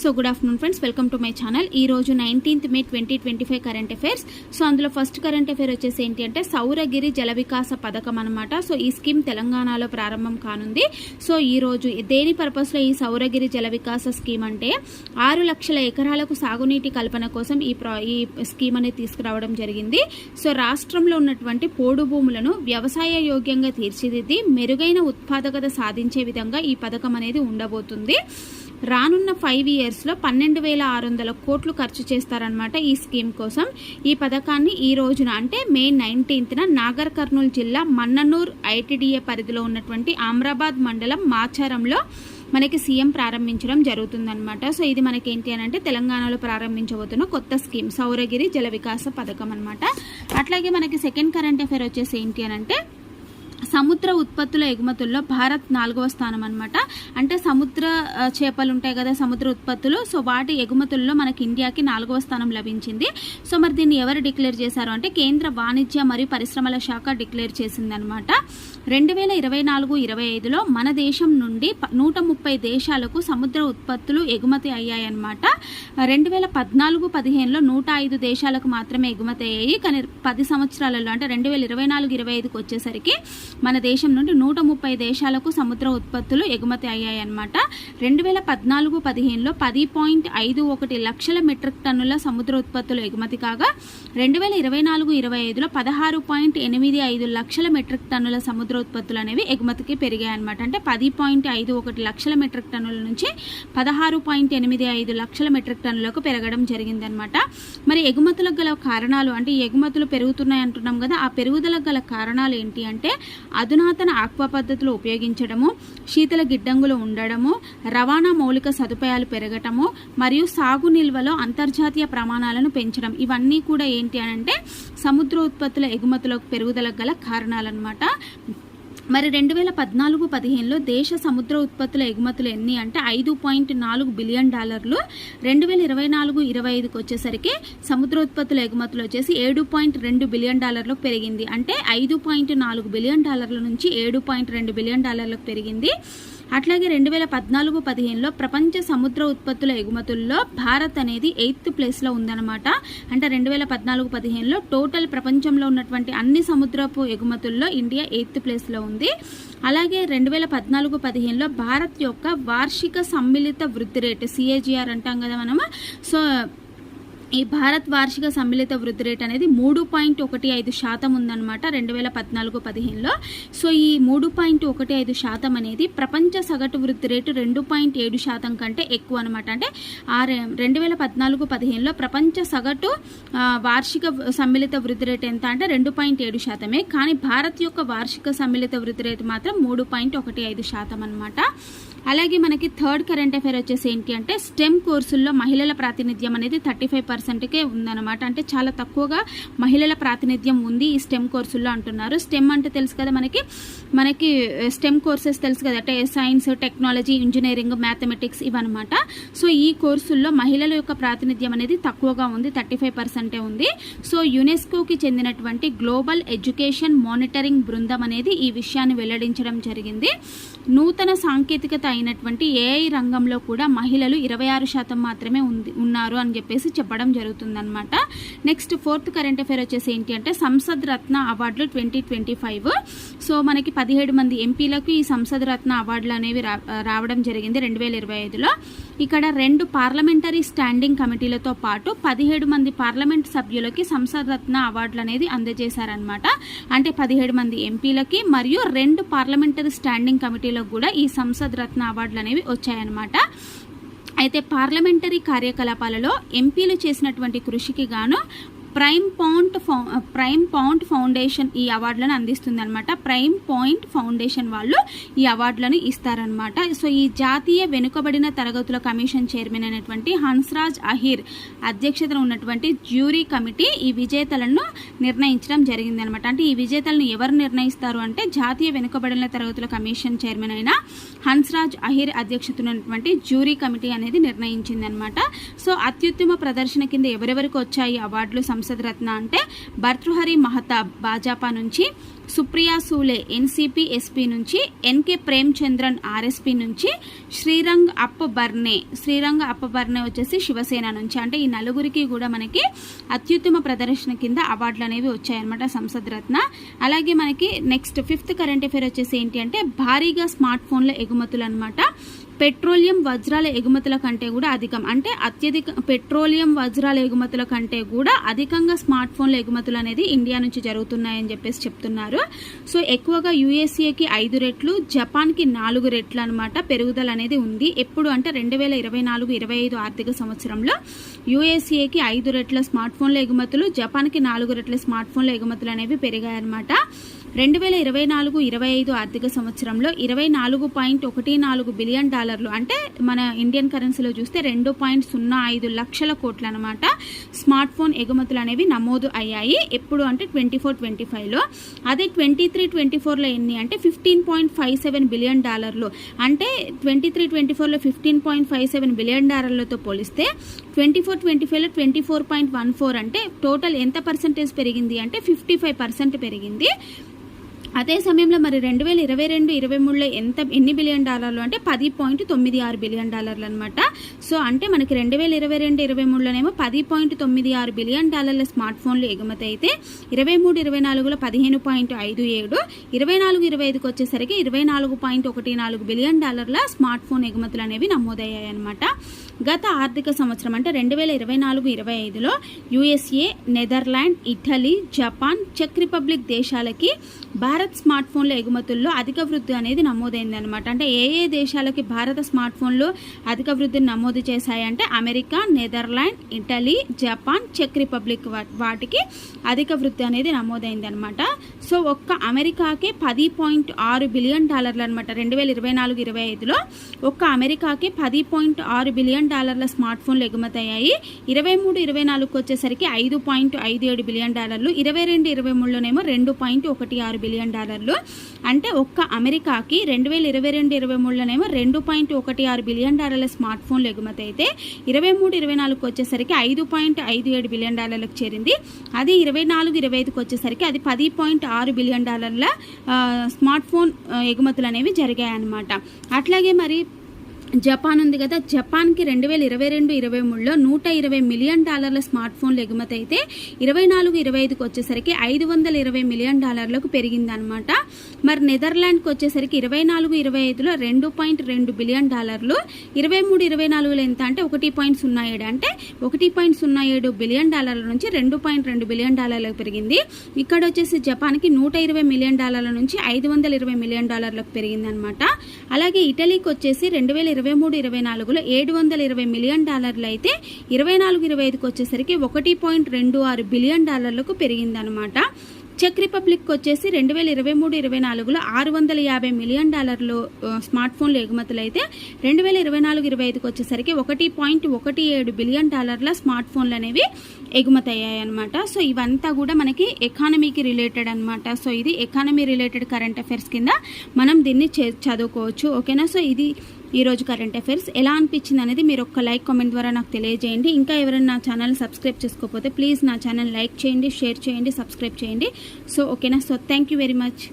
So good afternoon friends welcome to my channel ఈ రోజు nineteenth May twenty twenty five current affairs so అందులో first current affair వచ్చేసి ఏంటి అంటే సౌరగిరి జల వికాస పథకం అనమాట సో ఈ స్కీమ్ తెలంగాణలో ప్రారంభం కానుంది. సో ఈ రోజు దేని పర్పస్లో ఈ సౌరగిరి జల వికాస స్కీమ్ అంటే ఆరు లక్షల ఎకరాలకు సాగునీటి కల్పన కోసం ఈ ప్రా ఈ స్కీమ్ అనేది తీసుకురావడం జరిగింది. సో రాష్ట్రంలో ఉన్నటువంటి పోడు భూములను వ్యవసాయ యోగ్యంగా తీర్చిదిద్ది మెరుగైన ఉత్పాదకత సాధించే విధంగా ఈ పథకం అనేది ఉండబోతుంది. రానున్న ఫైవ్ ఇయర్స్లో పన్నెండు వేల ఆరు వందల కోట్లు ఖర్చు చేస్తారనమాట ఈ స్కీమ్ కోసం. ఈ పథకాన్ని ఈ రోజున అంటే మే నైన్టీన్త్న నాగర్ కర్నూలు జిల్లా మన్ననూర్ ఐటీడీఏ పరిధిలో ఉన్నటువంటి ఆమ్రాబాద్ మండలం మాచారంలో మనకి సీఎం ప్రారంభించడం జరుగుతుందన్నమాట. సో ఇది మనకి ఏంటి అని అంటే తెలంగాణలో ప్రారంభించబోతున్న కొత్త స్కీమ్ సౌరగిరి జల వికాస పథకం అనమాట అట్లాగే మనకి సెకండ్ కరెంట్ అఫేర్ వచ్చేసి ఏంటి అని అంటే సముద్ర ఉత్పత్తుల ఎగుమతుల్లో భారత్ నాలుగవ స్థానం అనమాట అంటే సముద్ర చేపలు ఉంటాయి కదా సముద్ర ఉత్పత్తులు. సో వాటి ఎగుమతుల్లో మనకి ఇండియాకి నాలుగవ స్థానం లభించింది. సో మరి దీన్ని ఎవరు డిక్లేర్ చేశారు అంటే కేంద్ర వాణిజ్య మరియు పరిశ్రమల శాఖ డిక్లేర్ చేసిందనమాట రెండు వేల ఇరవై నాలుగు ఇరవై ఐదులో మన దేశం నుండి నూట ముప్పై దేశాలకు సముద్ర ఉత్పత్తులు ఎగుమతి అయ్యాయన్నమాట. రెండు వేల పద్నాలుగు పదిహేనులో నూట ఐదు దేశాలకు మాత్రమే ఎగుమతి అయ్యాయి. కానీ పది సంవత్సరాలలో అంటే రెండు వేల ఇరవై నాలుగు ఇరవై ఐదుకి వచ్చేసరికి మన దేశం నుండి నూట ముప్పై దేశాలకు సముద్ర ఉత్పత్తులు ఎగుమతి అయ్యాయన్నమాట. రెండు వేల పద్నాలుగు పదిహేనులో పది పాయింట్ ఐదు ఒకటి లక్షల మెట్రిక్ టన్నుల సముద్ర ఉత్పత్తులు ఎగుమతి కాగా రెండు వేల ఇరవై నాలుగు ఇరవై ఐదులో పదహారు పాయింట్ ఎనిమిది ఐదు లక్షల మెట్రిక్ టన్నుల సముద్ర ఉత్పత్తులు అనేవి ఎగుమతికి పెరిగాయన్నమాట. అంటే పది పాయింట్ ఐదు ఒకటి లక్షల మెట్రిక్ టన్నుల నుంచి పదహారు పాయింట్ ఎనిమిది ఐదు లక్షల మెట్రిక్ టన్నులకు పెరగడం జరిగిందనమాట మరి ఎగుమతులకు గల కారణాలు అంటే ఎగుమతులు పెరుగుతున్నాయి అంటున్నాం కదా ఆ పెరుగుదలకు గల కారణాలు ఏంటి అంటే అధునాతన ఆక్వా పద్ధతులు ఉపయోగించడము శీతల గిడ్డంగులు ఉండడము రవాణా మౌలిక సదుపాయాలు పెరగటము మరియు సాగు నిల్వలో అంతర్జాతీయ ప్రమాణాలను పెంచడం. ఇవన్నీ కూడా ఏంటి అని అంటే సముద్ర ఉత్పత్తుల ఎగుమతులకు పెరుగుదలకు గల కారణాలన్నమాట. మరి రెండు వేల పద్నాలుగు పదిహేనులో దేశ సముద్ర ఉత్పత్తుల ఎగుమతులు ఎన్ని అంటే ఐదు పాయింట్ నాలుగు బిలియన్ డాలర్లు. రెండు వేల ఇరవై నాలుగు ఇరవై ఐదుకి వచ్చేసరికి సముద్ర ఉత్పత్తుల ఎగుమతులు వచ్చేసి ఏడు పాయింట్ రెండు బిలియన్ డాలర్లకు పెరిగింది. అంటే ఐదు పాయింట్ నాలుగు బిలియన్ డాలర్ల నుంచి ఏడు పాయింట్ రెండు బిలియన్ డాలర్లకు పెరిగింది. అట్లాగే రెండు వేల పద్నాలుగు పదిహేనులో ప్రపంచ సముద్ర ఉత్పత్తుల ఎగుమతుల్లో భారత్ అనేది ఎయిత్ ప్లేస్లో ఉందన్నమాట. అంటే రెండు వేల పద్నాలుగు పదిహేనులో టోటల్ ప్రపంచంలో ఉన్నటువంటి అన్ని సముద్రపు ఎగుమతుల్లో ఇండియా ఎయిత్ ప్లేస్లో ఉంది. అలాగే రెండు వేల పద్నాలుగు పదిహేనులో భారత్ యొక్క వార్షిక సమ్మిళిత వృద్ధి రేటు సిఏజిఆర్ అంటాం కదా మనము. సో ఈ భారత్ వార్షిక సమ్మిళిత వృద్ధి రేట్ అనేది మూడు పాయింట్ ఒకటి ఐదు శాతం ఉందన్నమాట రెండు వేల పద్నాలుగు పదిహేనులో. సో ఈ మూడు పాయింట్ ఒకటి ఐదు శాతం అనేది ప్రపంచ సగటు వృద్ధి రేటు రెండు పాయింట్ ఏడు శాతం కంటే ఎక్కువ అనమాట అంటే ఆ రెండు వేల పద్నాలుగు పదిహేనులో ప్రపంచ సగటు వార్షిక సమ్మిళిత వృద్ధి రేటు ఎంత అంటే రెండు పాయింట్ ఏడు శాతమే. కానీ భారత్ యొక్క వార్షిక సమ్మిళిత వృద్ధి రేటు మాత్రం మూడు పాయింట్ ఒకటి ఐదు శాతం అనమాట అలాగే మనకి థర్డ్ కరెంట్ అఫైర్ వచ్చేసి ఏంటి అంటే స్టెమ్ కోర్సుల్లో మహిళల ప్రాతినిధ్యం అనేది థర్టీ ఫైవ్ పర్సెంట్కే ఉందన్నమాట. అంటే చాలా తక్కువగా మహిళల ప్రాతినిధ్యం ఉంది ఈ స్టెమ్ కోర్సుల్లో అంటున్నారు. స్టెమ్ అంటే తెలుసు కదా మనకి? మనకి స్టెమ్ కోర్సెస్ తెలుసు కదా? అంటే సైన్స్ టెక్నాలజీ ఇంజనీరింగ్ మ్యాథమెటిక్స్ ఇవన్నమాట. సో ఈ కోర్సుల్లో మహిళల యొక్క ప్రాతినిధ్యం అనేది తక్కువగా ఉంది థర్టీ ఫైవ్ పర్సెంటే ఉంది. సో యునెస్కోకి చెందినటువంటి గ్లోబల్ ఎడ్యుకేషన్ మానిటరింగ్ బృందం అనేది ఈ విషయాన్ని వెల్లడించడం జరిగింది. నూతన సాంకేతికత అయినటువంటి ఏఐ రంగంలో కూడా మహిళలు ఇరవై ఆరు శాతం మాత్రమే ఉంది ఉన్నారు అని చెప్పేసి చెప్పడం జరుగుతుందనమాట నెక్స్ట్ ఫోర్త్ కరెంట్ అఫైర్ వచ్చేసి ఏంటి అంటే సంసద్ రత్న అవార్డులు ట్వంటీ ట్వంటీ ఫైవ్ సో మనకి పదిహేడు మంది ఎంపీలకు ఈ సంసద్ రత్న అవార్డులు అనేవి రా- రావడం జరిగింది రెండు వేల ఇరవై ఐదులో. ఇక్కడ రెండు పార్లమెంటరీ స్టాండింగ్ కమిటీలతో పాటు పదిహేడు మంది పార్లమెంట్ సభ్యులకి సంసద్ రత్న అవార్డులు అనేది అందజేశారనమాట అంటే పదిహేడు మంది ఎంపీలకి మరియు రెండు పార్లమెంటరీ స్టాండింగ్ కమిటీలకు కూడా ఈ సంసద్ రత్న అవార్డులు అనేవి వచ్చాయన్నమాట. అయితే పార్లమెంటరీ కార్యకలాపాలలో ఎంపీలు చేసినటువంటి కృషికి గాను ప్రైమ్ పాయింట్ ఫౌ ప్రైమ్ పాయింట్ ఫౌండేషన్ ఈ అవార్డులను అందిస్తుంది అనమాట ప్రైమ్ పాయింట్ ఫౌండేషన్ వాళ్ళు ఈ అవార్డులను ఇస్తారనమాట సో ఈ జాతీయ వెనుకబడిన తరగతుల కమిషన్ చైర్మన్ అయినటువంటి హన్స్రాజ్ అహిర్ అధ్యక్షతన ఉన్నటువంటి జ్యూరీ కమిటీ ఈ విజేతలను నిర్ణయించడం జరిగిందనమాట అంటే ఈ విజేతలను ఎవరు నిర్ణయిస్తారు అంటే జాతీయ వెనుకబడిన తరగతుల కమిషన్ చైర్మన్ అయిన హన్స్రాజ్ అహిర్ అధ్యక్షతనటువంటి ఉన్నటువంటి జ్యూరీ కమిటీ అనేది నిర్ణయించిందనమాట సో అత్యుత్తమ ప్రదర్శన కింద ఎవరెవరికి వచ్చాయి అవార్డులు సంస్థ సంసద్ రత్న అంటే భర్తృహరి మహతాబ్ భాజపా నుంచి సుప్రియా సూలే ఎన్సిపి ఎస్పీ నుంచి ఎన్కే ప్రేమ్చంద్రన్ ఆర్ఎస్పీ నుంచి శ్రీరంగ్ అప్ప బర్నే శ్రీరంగ్ అప్ప బర్నే వచ్చేసి శివసేన నుంచి. అంటే ఈ నలుగురికి కూడా మనకి అత్యుత్తమ ప్రదర్శన కింద అవార్డులు అనేవి వచ్చాయన్నమాట సంసద్ రత్న. అలాగే మనకి నెక్స్ట్ ఫిఫ్త్ కరెంట్ అఫేర్ వచ్చేసి ఏంటి అంటే భారీగా స్మార్ట్ ఫోన్ల ఎగుమతులు అనమాట పెట్రోలియం వజ్రాల ఎగుమతుల కంటే కూడా అధికం. అంటే అత్యధిక పెట్రోలియం వజ్రాల ఎగుమతుల కంటే కూడా అధికంగా స్మార్ట్ ఫోన్ల ఎగుమతులు అనేది ఇండియా నుంచి జరుగుతున్నాయని చెప్పేసి చెప్తున్నారు. సో ఎక్కువగా యుఎస్ఏకి ఐదు రెట్లు జపాన్కి నాలుగు రెట్లు అనమాట పెరుగుదల అనేది ఉంది. ఎప్పుడు అంటే రెండు వేల ఇరవై నాలుగు ఇరవై ఐదు ఆర్థిక సంవత్సరంలో యుఎస్ఏకి ఐదు రెట్ల స్మార్ట్ ఫోన్ల ఎగుమతులు జపాన్కి నాలుగు రెట్ల స్మార్ట్ ఫోన్ల ఎగుమతులు అనేవి పెరిగాయన్నమాట. రెండు వేల ఇరవై నాలుగు ఇరవై ఐదు ఆర్థిక సంవత్సరంలో ఇరవై నాలుగు పాయింట్ ఒకటి నాలుగు బిలియన్ డాలర్లు అంటే మన ఇండియన్ కరెన్సీలో చూస్తే రెండు పాయింట్ సున్నా ఐదు లక్షల కోట్లు అనమాట స్మార్ట్ ఫోన్ ఎగుమతులు అనేవి నమోదు అయ్యాయి. ఎప్పుడు అంటే ట్వంటీ ఫోర్ ట్వంటీ ఫైవ్లో. అదే ట్వంటీ త్రీ ట్వంటీ ఫోర్లో ఎన్ని అంటే fifteen point five seven billion డాలర్లు. అంటే ట్వంటీ త్రీ ట్వంటీ ఫోర్లో fifteen point five seven billion డాలర్లతో పోలిస్తే ట్వంటీ ఫోర్ ట్వంటీ ఫైవ్లో twenty four point one four అంటే టోటల్ ఎంత పర్సెంటేజ్ పెరిగింది అంటే ఫిఫ్టీ ఫైవ్ పర్సెంట్ పెరిగింది. అదే సమయంలో మరి రెండు వేల ఇరవై రెండు ఇరవై మూడులో ఎంత ఎన్ని బిలియన్ డాలర్లు అంటే పది పాయింట్ తొమ్మిది ఆరు బిలియన్ డాలర్లు అనమాట సో అంటే మనకి రెండు వేల ఇరవై రెండు ఇరవై మూడులోనేమో పది పాయింట్ తొమ్మిది ఆరు బిలియన్ డాలర్ల స్మార్ట్ ఫోన్లు ఎగుమతి అయితే ఇరవై మూడు ఇరవై నాలుగులో పదిహేను పాయింట్ ఐదు ఏడు ఇరవై నాలుగు ఇరవై ఐదుకి వచ్చేసరికి ఇరవై నాలుగు పాయింట్ ఒకటి నాలుగు బిలియన్ డాలర్ల స్మార్ట్ ఫోన్ ఎగుమతులు అనేవి నమోదయ్యాయి అనమాట గత ఆర్థిక సంవత్సరం అంటే రెండు వేల ఇరవై నాలుగు ఇరవై ఐదులో యుఎస్ఏ నెదర్లాండ్ ఇటలీ జపాన్ చెక్ రిపబ్లిక్ దేశాలకి భారత్ స్మార్ట్ ఫోన్ల ఎగుమతుల్లో అధిక వృద్ధి అనేది నమోదైంది అనమాట అంటే ఏ ఏ దేశాలకి భారత స్మార్ట్ ఫోన్లు అధిక వృద్ధిని నమోదు చేశాయంటే అమెరికా నెదర్లాండ్ ఇటలీ జపాన్ చెక్ రిపబ్లిక్ వాటికి అధిక వృద్ధి అనేది నమోదైంది అనమాట సో ఒక్క అమెరికాకే పది పాయింట్ ఆరు బిలియన్ డాలర్లు అనమాట రెండు వేల ఇరవై నాలుగు ఇరవై ఐదులో ఒక్క అమెరికాకే పది పాయింట్ ఆరు బిలియన్ డాలర్ల స్మార్ట్ ఫోన్లు ఎగుమతి అయ్యాయి. ఇరవై మూడు ఇరవై నాలుగుకి వచ్చేసరికి ఐదు పాయింట్ ఐదు ఏడు బిలియన్ డాలర్లు ఇరవై రెండు ఇరవై మూడులోనేమో రెండు పాయింట్ ఒకటి ఆరు బిలియన్ డాలర్లు. అంటే ఒక్క అమెరికాకి రెండు వేల ఇరవై రెండు ఇరవై మూడులోనేమో రెండు పాయింట్ ఒకటి ఆరు బిలియన్ డాలర్ల స్మార్ట్ ఫోన్లు ఎగుమతి అయితే ఇరవై మూడు ఇరవై నాలుగుకి వచ్చేసరికి ఐదు పాయింట్ ఐదు ఏడు బిలియన్ డాలర్లకు చేరింది. అది ఇరవై నాలుగు ఇరవై ఐదుకి వచ్చేసరికి అది పది పాయింట్ ఆరు బిలియన్ డాలర్ల స్మార్ట్ ఫోన్ ఎగుమతులు అనేవి జరిగాయి అన్నమాట అట్లాగే మరి జపాన్ ఉంది కదా జపాన్కి రెండు వేల ఇరవై రెండు ఇరవై మూడులో నూట ఇరవై మిలియన్ డాలర్ల స్మార్ట్ ఫోన్లు ఎగుమతి అయితే ఇరవై నాలుగు ఇరవై ఐదుకి వచ్చేసరికి ఐదు వందల ఇరవై మిలియన్ డాలర్లకు పెరిగిందనమాట మరి నెదర్లాండ్కి వచ్చేసరికి ఇరవై నాలుగు ఇరవై ఐదులో రెండు పాయింట్ రెండు బిలియన్ డాలర్లు ఇరవై మూడు ఇరవై నాలుగులో ఎంత అంటే ఒకటి పాయింట్ సున్నా ఏడు అంటే ఒకటి పాయింట్ సున్నా ఏడు బిలియన్ డాలర్ల నుంచి రెండు పాయింట్ రెండు బిలియన్ డాలర్లకు పెరిగింది. ఇక్కడ వచ్చేసి జపాన్కి నూట ఇరవై మిలియన్ డాలర్ల నుంచి ఐదు వందల ఇరవై మిలియన్ డాలర్లకు పెరిగిందనమాట అలాగే ఇటలీకి వచ్చేసి రెండు వేల ఇరవై మూడు ఇరవై నాలుగులో ఏడు వందల ఇరవై మిలియన్ డాలర్లు అయితే ఇరవై నాలుగు ఇరవై ఐదుకి వచ్చేసరికి ఒకటి పాయింట్ రెండు ఆరు బిలియన్ డాలర్లకు పెరిగిందనమాట చెక్ రిపబ్లిక్ వచ్చేసి రెండు వేల ఇరవై మూడు ఇరవై నాలుగులో ఆరు వందల యాభై మిలియన్ డాలర్లు స్మార్ట్ ఫోన్లు ఎగుమతులు అయితే రెండు వేల ఇరవై నాలుగు ఇరవై ఐదుకి వచ్చేసరికి ఒకటి పాయింట్ ఒకటి ఏడు బిలియన్ డాలర్ల స్మార్ట్ ఫోన్లు అనేవి ఎగుమతి అయ్యాయన్నమాట సో ఇవంతా కూడా మనకి ఎకానమీకి రిలేటెడ్ అనమాట సో ఇది ఎకానమీ రిలేటెడ్ కరెంట్ అఫైర్స్ కింద మనం దీన్ని చదువుకోవచ్చు. ఓకేనా? సో ఇది ఈరోజు కరెంట్ అఫైర్స్ ఎలా అనిపించింది అనేది మీరు ఒక్క లైక్ కామెంట్ ద్వారా నాకు తెలియజేయండి. ఇంకా ఎవరైనా నా ఛానల్ సబ్స్క్రైబ్ చేసుకోకపోతే ప్లీజ్ నా ఛానల్ లైక్ చేయండి షేర్ చేయండి సబ్స్క్రైబ్ చేయండి. సో ఓకేనా so thank you very much